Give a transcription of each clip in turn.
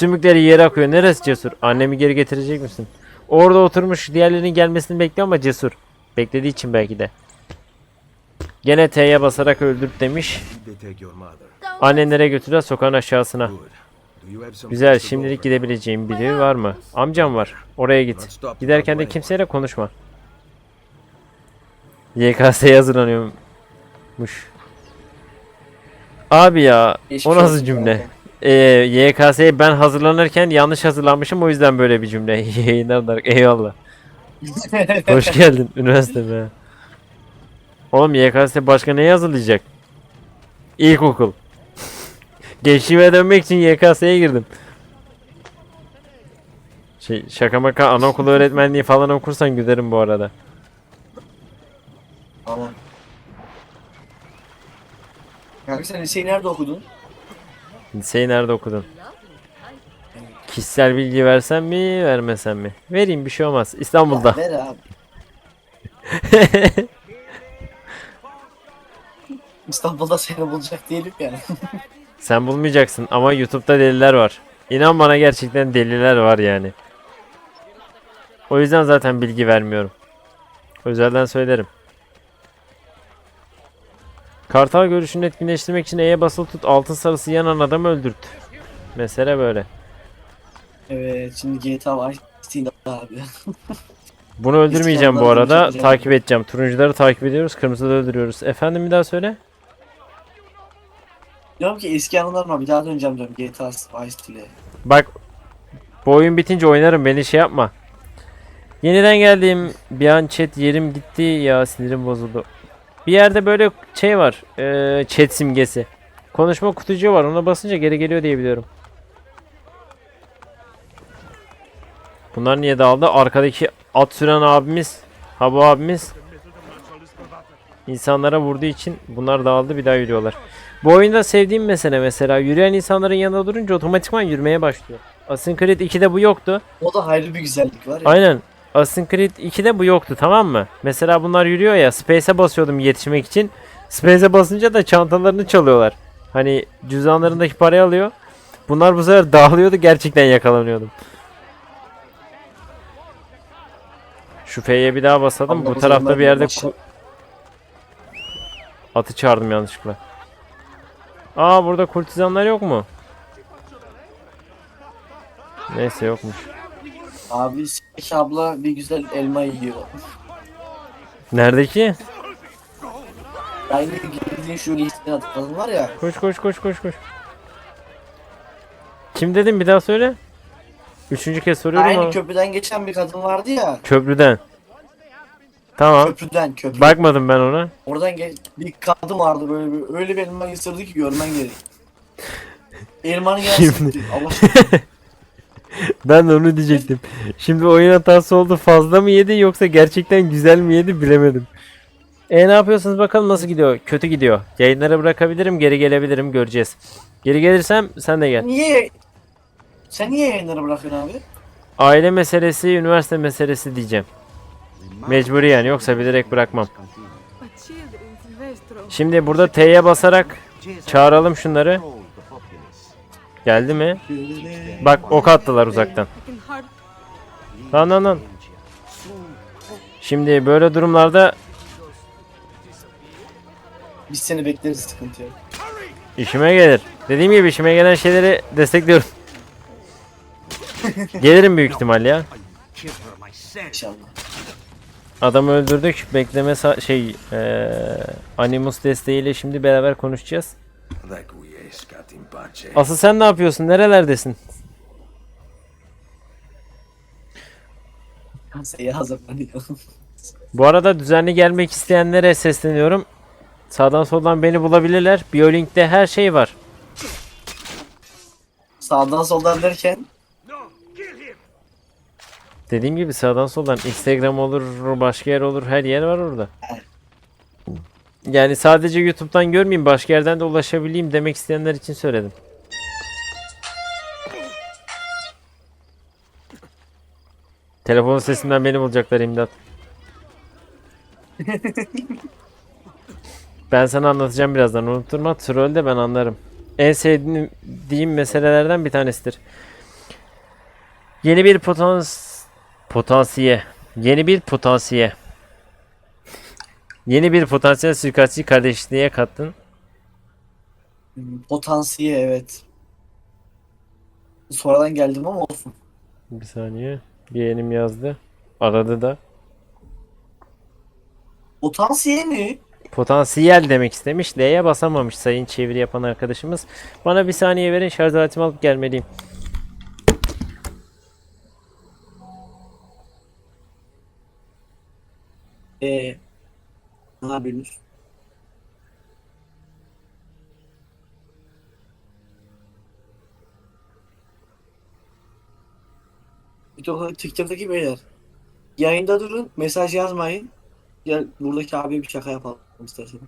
Sümükleri yere akıyor. Neresi cesur? Annemi geri getirecek misin? Orada oturmuş diğerlerinin gelmesini bekliyor ama cesur. Beklediği için belki de. Gene T'ye basarak öldürt demiş. Mother. Annenlere götürer sokağın aşağısına. Güzel şimdilik gidebileceğim biri var mı? Amcam var. Oraya git. Giderken de kimseyle konuşma. YKS'ye hazırlanıyormuş. Abi ya o nasıl olsun cümle? Zaten. Ee, YKS'ye ben hazırlanırken yanlış hazırlanmışım o yüzden böyle bir cümle. Yayınlar eyvallah. Hoş geldin üniversiteme. Oğlum YKS başka neyi hazırlayacak? İlkokul. Gençliğime dönmek için YKS'ye girdim. Şey, şaka maka anaokulu öğretmenliği falan okursan gülerim bu arada. Tamam. Kanka sen liseyi nerede okudun? Liseyi nerede okudun? Kişisel bilgi versem mi vermesem mi? Vereyim bir şey olmaz. İstanbul'da. Ya ver abi. İstanbul'da seni bulacak değilim yani. Sen bulmayacaksın ama YouTube'da deliler var. İnan bana gerçekten deliler var yani. O yüzden zaten bilgi vermiyorum. Özelden söylerim. Kartal görüşünü etkinleştirmek için E'ye basılı tut altın sarısı yanan adamı öldürt. Mesele böyle. evet şimdi GTA Vice City'de abi. Bunu öldürmeyeceğim bu arada. Takip edeceğim. Turuncuları takip ediyoruz. Kırmızıları öldürüyoruz. Efendim bir daha söyle. Diyorum ki eski anılarıma bir daha döneceğim diyorum GTA Vice City'de. Bak bu oyun bitince oynarım beni şey yapma. Yeniden geldim. Bir an chat yerim gitti ya sinirim bozuldu. Bir yerde böyle şey var. eee, chat simgesi. Konuşma kutucuğu var. Ona basınca geri geliyor diye biliyorum. Bunlar niye dağıldı? Arkadaki at süren abimiz, ha bu abimiz insanlara vurduğu için bunlar dağıldı bir daha yürüyorlar. Bu oyunda sevdiğim mesele mesela yürüyen insanların yanında durunca otomatikman yürümeye başlıyor. Assassin's Creed 2'de bu yoktu. O da ayrı bir güzellik var ya. Aynen. Assassin's Creed 2'de bu yoktu tamam mı? Mesela bunlar yürüyor ya Space'e basıyordum yetişmek için. Space'e basınca da çantalarını çalıyorlar. Hani cüzdanlarındaki parayı alıyor. Bunlar bu sefer dağılıyordu gerçekten yakalanıyordum. Şu F'ye bir daha basalım. Bu tarafta bir yerde başla- ku- Atı çağırdım yanlışlıkla. Aa burada kurtizanlar yok mu? Neyse yokmuş. Abi Seki abla bir güzel elma yiyor. Nerede ki? Aynı girdiğin şu listeye atıkladın var ya. Koş koş koş koş koş. Kim dedim bir daha söyle. Üçüncü kez soruyorum Aynı ama. köprüden geçen bir kadın vardı ya. Köprüden. Tamam. Köprüden köprü. Bakmadım ben ona. Oradan geç bir kadın vardı böyle bir öyle bir elma ısırdı ki görmen gerek. Elmanın yarısı Şimdi-. Allah. Ben de onu diyecektim. Şimdi oyun hatası oldu fazla mı yedi yoksa gerçekten güzel mi yedi bilemedim. E ne yapıyorsunuz bakalım nasıl gidiyor? Kötü gidiyor. Yayınlara bırakabilirim geri gelebilirim göreceğiz. Geri gelirsem sen de gel. Niye? Sen niye yayınları bırakıyorsun abi? Aile meselesi, üniversite meselesi diyeceğim. Mecburi yani yoksa bilerek bırakmam. Şimdi burada T'ye basarak çağıralım şunları. Geldi mi? Bak ok attılar uzaktan. Lan lan lan. Şimdi böyle durumlarda Biz seni bekleriz sıkıntı yok. işime gelir. Dediğim gibi işime gelen şeyleri destekliyorum. Gelirim büyük ihtimal ya. İnşallah. Adamı öldürdük. Bekleme sa- şey eee Animus desteğiyle şimdi beraber konuşacağız. Asıl sen ne yapıyorsun? Nerelerdesin? Seye hazırlanıyor. Bu arada düzenli gelmek isteyenlere sesleniyorum. Sağdan soldan beni bulabilirler. Biyolink'te her şey var. Sağdan soldan derken Dediğim gibi sağdan soldan Instagram olur, başka yer olur, her yer var orada. Yani sadece YouTube'dan görmeyeyim, başka yerden de ulaşabileyim demek isteyenler için söyledim. Telefon sesinden beni bulacaklar imdat. ben sana anlatacağım birazdan unutturma. Troll de ben anlarım. En sevdiğim meselelerden bir tanesidir. Yeni bir potans potansiye. Yeni bir potansiye. Yeni bir potansiyel suikastçı kardeşliğe kattın. Potansiye evet. Sonradan geldim ama olsun. Bir saniye. Yeğenim yazdı. Aradı da. Potansiye mi? Potansiyel demek istemiş. L'ye basamamış sayın çeviri yapan arkadaşımız. Bana bir saniye verin şarj aletimi alıp gelmeliyim. Ee, ne yapıyorsunuz? Bir de TikTok'taki beyler. Yayında durun, mesaj yazmayın. Gel buradaki abiye bir şaka yapalım istersen.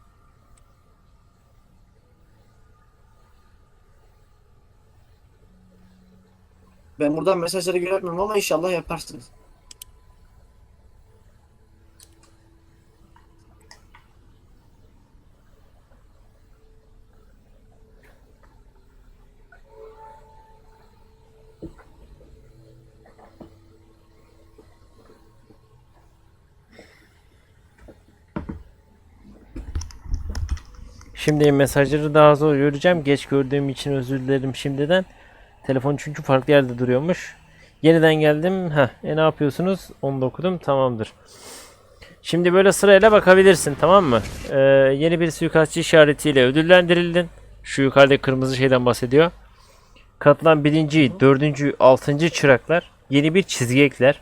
Ben buradan mesajları göremiyorum ama inşallah yaparsınız. Şimdi mesajları daha zor göreceğim. Geç gördüğüm için özür dilerim şimdiden. Telefon çünkü farklı yerde duruyormuş. Yeniden geldim. Heh, e ne yapıyorsunuz? Onu da okudum. Tamamdır. Şimdi böyle sırayla bakabilirsin tamam mı? Ee, yeni bir suikastçı işaretiyle ödüllendirildin. Şu yukarıda kırmızı şeyden bahsediyor. Katılan birinci, dördüncü, altıncı çıraklar yeni bir çizgi ekler.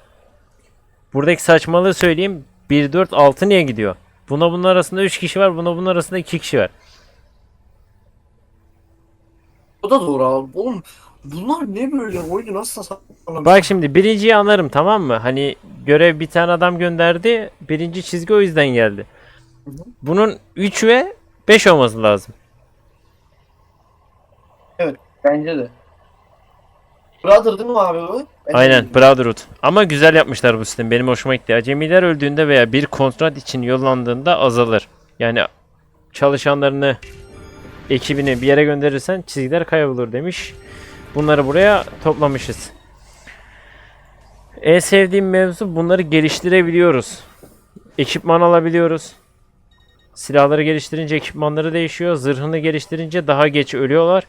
Buradaki saçmalığı söyleyeyim. 1, 4, 6 niye gidiyor? Buna bunun arasında 3 kişi var. Buna bunun arasında 2 kişi var. O da doğru abi. Oğlum bunlar ne böyle? Oyunu nasıl tasarlamış? Bak şimdi birinciyi anlarım tamam mı? Hani görev bir tane adam gönderdi. Birinci çizgi o yüzden geldi. Bunun 3 ve 5 olması lazım. Bence de. Brother değil mi abi bu? Ben Aynen. Brotherhood. Ama güzel yapmışlar bu sistemi. Benim hoşuma gitti. Acemiler öldüğünde veya bir kontrat için yollandığında azalır. Yani çalışanlarını ekibini bir yere gönderirsen çizgiler kaybolur demiş. Bunları buraya toplamışız. En sevdiğim mevzu bunları geliştirebiliyoruz. Ekipman alabiliyoruz. Silahları geliştirince ekipmanları değişiyor. Zırhını geliştirince daha geç ölüyorlar.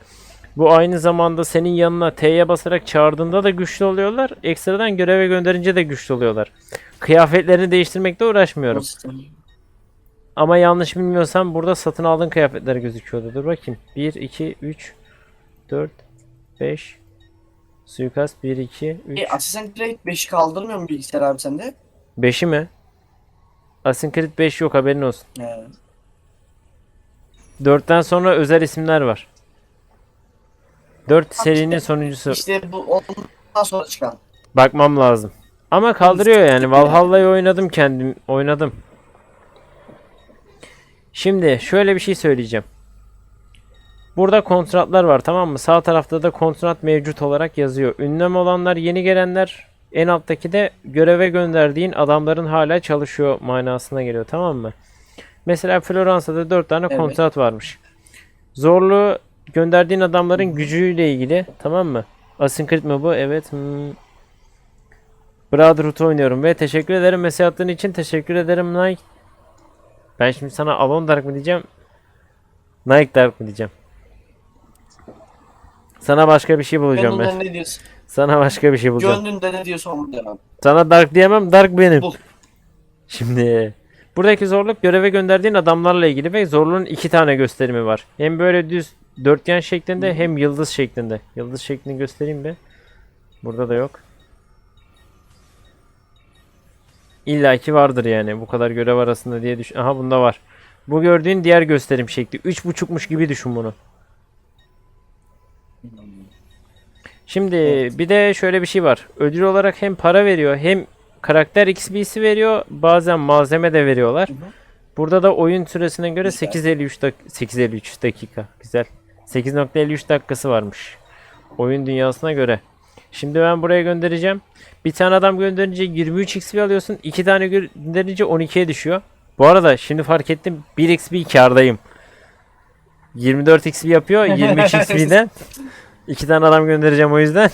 Bu aynı zamanda senin yanına T'ye basarak çağırdığında da güçlü oluyorlar. Ekstradan göreve gönderince de güçlü oluyorlar. Kıyafetlerini değiştirmekle uğraşmıyorum. Ama yanlış bilmiyorsam burada satın aldığın kıyafetler gözüküyordu. Dur bakayım. 1, 2, 3, 4, 5. Suikast 1, 2, 3. E, Assassin's Creed 5'i kaldırmıyor mu bilgisayar abi sende? 5'i mi? Assassin's Creed 5 yok haberin olsun. He. 4'ten sonra özel isimler var. 4 serinin işte. sonuncusu. İşte bu ondan sonra çıkan. Bakmam lazım. Ama kaldırıyor yani. Valhalla'yı oynadım kendim. Oynadım. Şimdi şöyle bir şey söyleyeceğim. Burada kontratlar var tamam mı? Sağ tarafta da kontrat mevcut olarak yazıyor. Ünlem olanlar yeni gelenler. En alttaki de göreve gönderdiğin adamların hala çalışıyor manasına geliyor tamam mı? Mesela Floransa'da 4 tane Evet. kontrat varmış. Zorluğu gönderdiğin adamların gücüyle ilgili tamam mı? Creed mi bu? Evet. Hmm. Brotherhood oynuyorum ve teşekkür ederim mesaj attığın için teşekkür ederim Nike. Ben şimdi sana Alon Dark mı diyeceğim? Nike Dark mı diyeceğim? Sana başka bir şey bulacağım ben. Gönlünden ne diyorsun? Sana başka bir şey bulacağım. Gönlünde ne diyorsa onu devam. Sana Dark diyemem, Dark benim. Bul. Şimdi buradaki zorluk göreve gönderdiğin adamlarla ilgili ve zorluğun iki tane gösterimi var. Hem böyle düz dörtgen şeklinde hem yıldız şeklinde. Yıldız şeklini göstereyim bir. Burada da yok. İlla ki vardır yani bu kadar görev arasında diye düşün. Aha bunda var. Bu gördüğün diğer gösterim şekli. Üç buçukmuş gibi düşün bunu. Şimdi bir de şöyle bir şey var. Ödül olarak hem para veriyor hem karakter XP'si veriyor. Bazen malzeme de veriyorlar. Hı hı. Burada da oyun süresine göre Güzel. 8.53 dak 8.53 dakika. Güzel. 8.53 dakikası varmış. Oyun dünyasına göre. Şimdi ben buraya göndereceğim. Bir tane adam gönderince 23 XP alıyorsun. iki tane gönderince 12'ye düşüyor. Bu arada şimdi fark ettim 1 XP kardayım. 24 XP yapıyor 23 XP'den. İki tane adam göndereceğim o yüzden.